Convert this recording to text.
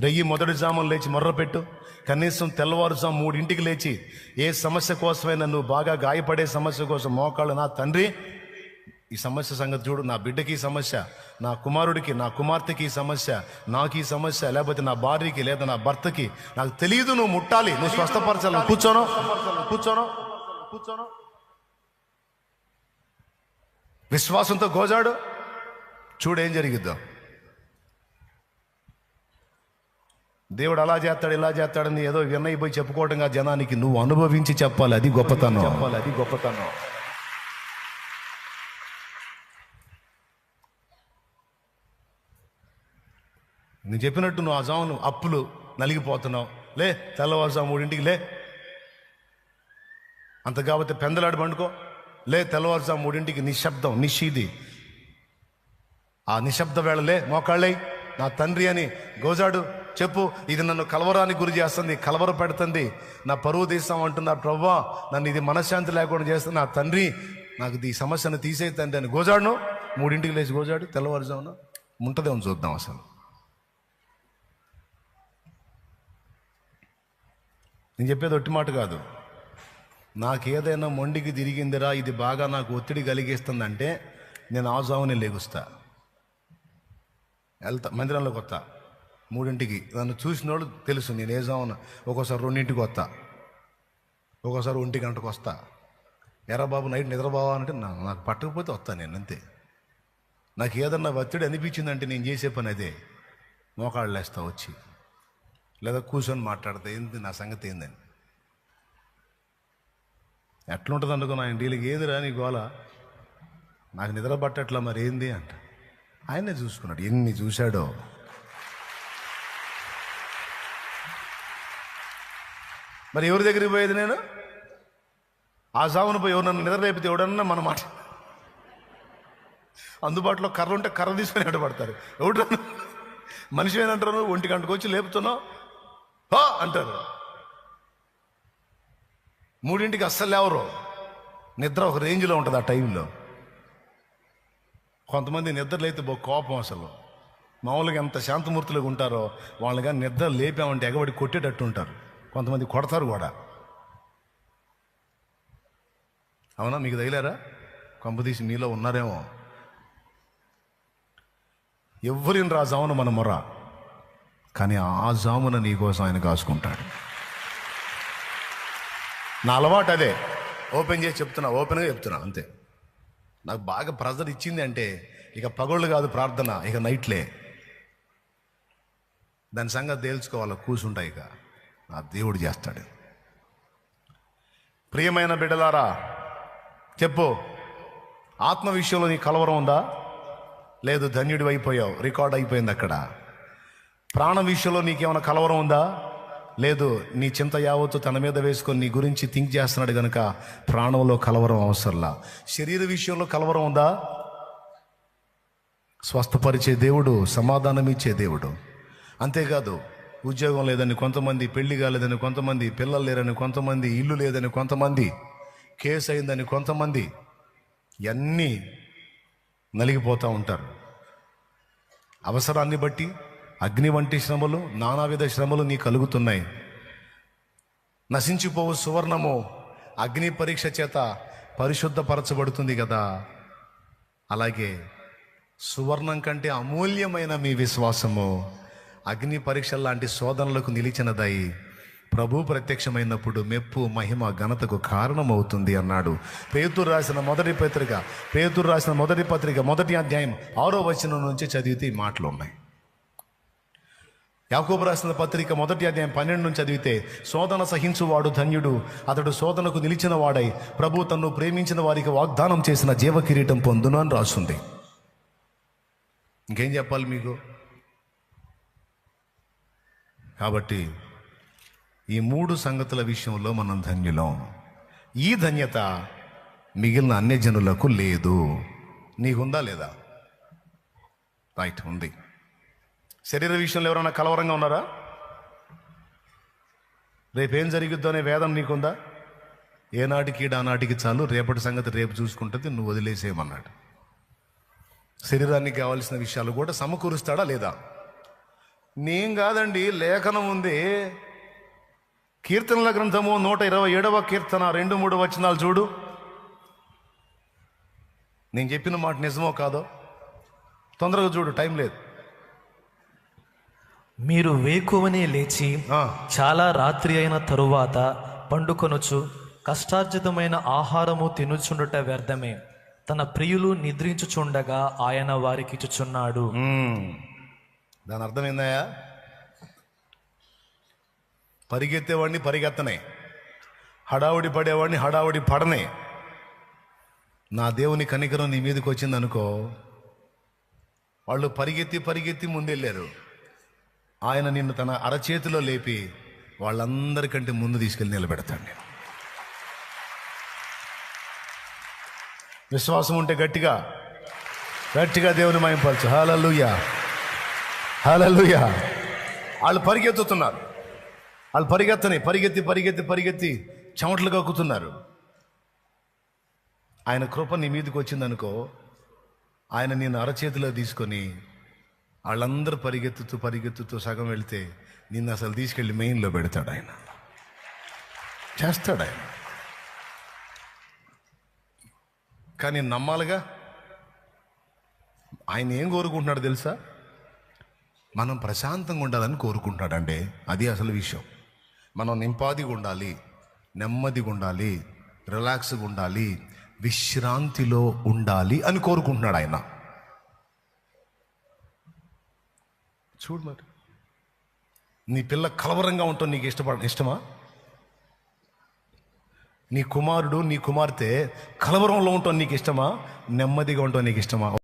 రెయ్యి మొదటి జాములు లేచి మొర్రపెట్టు. కనీసం తెల్లవారుజాము మూడింటికి లేచి ఏ సమస్య కోసమైనా నువ్వు బాగా గాయపడే సమస్య కోసం మోకాళ్ళు నా తండ్రి. ఈ సమస్య సంగతి చూడు నా బిడ్డకి సమస్య నా కుమారుడికి నా కుమార్తెకి సమస్య నాకు ఈ సమస్య లేకపోతే నా భార్యకి లేదా నా భర్తకి నాకు తెలియదు నువ్వు ముట్టాలి నువ్వు స్వస్థపరచాలి. కూర్చోను. కూర్చోను. కూర్చోను. విశ్వాసంతో గోజాడు. చూడేం జరిగిద్దాం. దేవుడు అలా చేస్తాడు ఇలా చేస్తాడని ఏదో విన్నయ్య పోయి చెప్పుకోవడంగా జనానికి నువ్వు అనుభవించి చెప్పాలి అది గొప్పతనం. చెప్పాలి అది గొప్పతనం. నేను చెప్పినట్టు నువ్వు ఆ జామును అప్పులు నలిగిపోతున్నావు. లే తెల్లవారుజాము మూడింటికి లే. అంత కాబట్టి పెందలాడి పండుకో. లే తెల్లవారుజాము మూడింటికి నిశ్శబ్దం నిషీది ఆ నిశ్శబ్ద వేళలే మోకాళ్ళై నా తండ్రి అని గోజాడు. చెప్పు ఇది నన్ను కలవరానికి గురి చేస్తుంది కలవర పెడుతుంది. నా పరువు తీస్తాం అంటున్నా ప్రభా నన్ను ఇది మనశ్శాంతి లేకుండా చేస్తుంది నా తండ్రి నాకు ఈ సమస్యను తీసే తండ్రి అని గోజాడును. మూడింటికి లేచి గోజాడు. తెల్లవారుజామున ఉంటుందేమో చూద్దాం అసలు. నేను చెప్పేది ఒట్టి మాట కాదు. నాకేదైనా మొండికి తిరిగిందిరా ఇది బాగా నాకు ఒత్తిడి కలిగిస్తుందంటే నేను ఆ జామునే లేగుస్తా. వెళ్తా మందిరంలోకి వస్తా. మూడింటికి. నన్ను చూసిన వాళ్ళు తెలుసు నేను ఏ ఒక్కోసారి రెండింటికి వస్తా. ఒక్కోసారి ఒంటి గంటకు వస్తా. ఎరా బాబు నైట్ నిద్రపోవా అంటే నాకు పట్టకపోతే వస్తా నేను అంతే. నాకు ఏదన్నా ఒత్తిడి అనిపించిందంటే నేను చేసే పని అదే. మోకాళ్ళు వేస్తా వచ్చి. లేదా కూర్చొని మాట్లాడతా ఏంది నా సంగతి ఏందని. ఎట్లుంటుంది అనుకున్నా ఆయన డీలికి ఏది నీ గోల? నాకు నిద్ర పట్టట్లా మరి ఏంది అంట. ఆయనే చూసుకున్నాడు. ఎన్ని చూశాడో. మరి ఎవరి దగ్గరికి పోయేది నేను? ఆ సాగును పోయి ఎవరన్నా నిద్రలేపితే నిద్ర ఎవడన్నా మన మాట. అందుబాటులో కర్ర ఉంటే కర్ర తీసుకొని ఎడబడతారు ఎవడు మనిషి ఏనంటారు ఒంటి గంటకు వచ్చి లేపుతున్నావు? అంటారు. మూడింటికి అస్సలు లేవరు. నిద్ర ఒక రేంజ్లో ఉంటుంది ఆ టైంలో. కొంతమంది నిద్రలేతే బో కోపం అసలు. మామూలుగా ఎంత శాంతమూర్తులుగా ఉంటారో వాళ్ళని కానీ నిద్ర లేపామంటే ఎగబడి కొట్టేటట్టు ఉంటారు. కొంతమంది కొడతారు కూడా. అవునా? మీకు తగిలారా? కొంపదీసి మీలో ఉన్నారేమో. ఎవరిని రా జామున మన మొర. కానీ ఆ జామున నీకోసం ఆయన కాసుకుంటాడు నా అలవాటు అదే. ఓపెన్ చేసి చెప్తున్నా ఓపెన్గా చెప్తున్నా అంతే. నాకు బాగా ప్రెజర్ ఇచ్చింది అంటే ఇక పగళ్ళు కాదు ప్రార్థన ఇక నైట్లే. దాని సంగతి తేల్చుకోవాలి? కూర్చుంటాయి ఇక. నా దేవుడు చేస్తాడు. ప్రియమైన బిడ్డలారా చెప్పు ఆత్మ విషయంలో నీ కలవరం ఉందా? లేదు ధన్యుడి అయిపోయావు రికార్డ్ అయిపోయింది అక్కడ. ప్రాణ విషయంలో నీకేమైనా కలవరం ఉందా? లేదు నీ చింత యావత్తు తన మీద వేసుకొని నీ గురించి థింక్ చేస్తున్నాడు కనుక ప్రాణంలో కలవరం అవసరంలా. శరీర విషయంలో కలవరం ఉందా? స్వస్థపరిచే దేవుడు సమాధానం ఇచ్చే దేవుడు. అంతేకాదు ఉద్యోగం లేదని కొంతమంది పెళ్ళి కాలేదని కొంతమంది పిల్లలు లేరని కొంతమంది ఇల్లు లేదని కొంతమంది కేసు అయిందని కొంతమంది ఇవన్నీ నలిగిపోతూ ఉంటారు. అవసరాన్ని బట్టి అగ్ని వంటి శ్రమలు నానావిధ శ్రమలు నీ కలుగుతున్నాయి. నశించిపోవు సువర్ణము అగ్ని పరీక్ష చేత పరిశుద్ధపరచబడుతుంది కదా. అలాగే సువర్ణం కంటే అమూల్యమైన మీ విశ్వాసము. అగ్ని పరీక్ష లాంటి శోధనలకు నిలిచినదై ప్రభు ప్రత్యక్షమైనప్పుడు మెప్పు మహిమ ఘనతకు కారణమవుతుంది అన్నాడు. పేతురు రాసిన మొదటి పత్రిక పేతురు రాసిన మొదటి పత్రిక మొదటి అధ్యాయం ఆరో వచనం నుంచి చదివితే ఈ మాటలు ఉన్నాయి. యాకోబు రాసిన పత్రిక మొదటి అధ్యాయం పన్నెండు నుంచి చదివితే శోధన సహించువాడు ధన్యుడు అతడు శోధనకు నిలిచిన వాడై ప్రభు తన్ను ప్రేమించిన వారికి వాగ్దానం చేసిన జీవ కిరీటం పొందును అని రాస్తుంది ఇంకేం చెప్పాలి మీకు? కాబట్టి ఈ మూడు సంగతుల విషయంలో మనం ధన్యులం. ఈ ధన్యత మిగిలిన అన్యజనులకు లేదు. నీకుందా లేదా? రైట్ ఉంది. శరీర విషయంలో ఎవరైనా కలవరంగా ఉన్నారా? రేపేం జరిగిద్దో అనే వేదం నీకుందా? ఏనాటికి ఆనాటికి చాలు రేపటి సంగతి రేపు చూసుకుంటుంది నువ్వు వదిలేసేయమన్నాడు. శరీరానికి కావాల్సిన విషయాలు కూడా సమకూరుస్తాడా లేదా? నేను కాదండి లేఖనం ఉంది. కీర్తనల గ్రంథము నూట ఇరవై ఏడవ కీర్తన రెండు మూడు వచనాలు చూడు. నేను చెప్పిన మాట నిజమో కాదో? తొందరగా చూడు టైం లేదు. మీరు వేకువనే లేచి చాలా రాత్రి అయిన తరువాత పండుకొనుచు కష్టార్జితమైన ఆహారము తినుచుండుట వ్యర్థమే. తన ప్రియులు నిద్రించుచుండగా ఆయన వారికి ఇచ్చుచున్నాడు. దాని అర్థమైందాయా పరిగెత్తేవాడిని పరిగెత్తనే. హడావుడి పడేవాడిని హడావుడి పడనే. నా దేవుని కనికరం నీ మీదకి వచ్చింది అనుకో వాళ్ళు పరిగెత్తి పరిగెత్తి ముందెళ్ళారు. ఆయన నిన్ను తన అరచేతిలో లేపి వాళ్ళందరికంటే ముందు తీసుకెళ్ళి నిలబెడతాడు నేను. విశ్వాసం ఉంటే గట్టిగా గట్టిగా దేవుని మయంపరచు హాలూయా హాలలుయా వాళ్ళు పరిగెత్తుతున్నారు. వాళ్ళు పరిగెత్తని పరిగెత్తి పరిగెత్తి పరిగెత్తి చెమటలు కక్కుతున్నారు. ఆయన కృప నీ మీదకి వచ్చిందనుకో ఆయన నేను అరచేతిలో తీసుకొని వాళ్ళందరూ పరిగెత్తుతూ పరిగెత్తుతూ సగం వెళితే నిన్ను అసలు తీసుకెళ్ళి మెయిన్లో పెడతాడు ఆయన. చేస్తాడు ఆయన. కానీ నమ్మాలిగా? ఆయన ఏం కోరుకుంటున్నాడు తెలుసా? మనం ప్రశాంతంగా ఉండాలని కోరుకుంటున్నాడండి అది అసలు విషయం. మనం నింపాదిగా ఉండాలి నెమ్మదిగా ఉండాలి రిలాక్స్గా ఉండాలి విశ్రాంతిలో ఉండాలి అని కోరుకుంటున్నాడు ఆయన. చూడు మరి. నీ పిల్ల కలవరంగా ఉంటాం నీకు ఇష్టపడ ఇష్టమా? నీ కుమారుడు నీ కుమార్తె కలవరంలో ఉంటాం నీకు ఇష్టమా? నెమ్మదిగా ఉంటాం నీకు ఇష్టమా?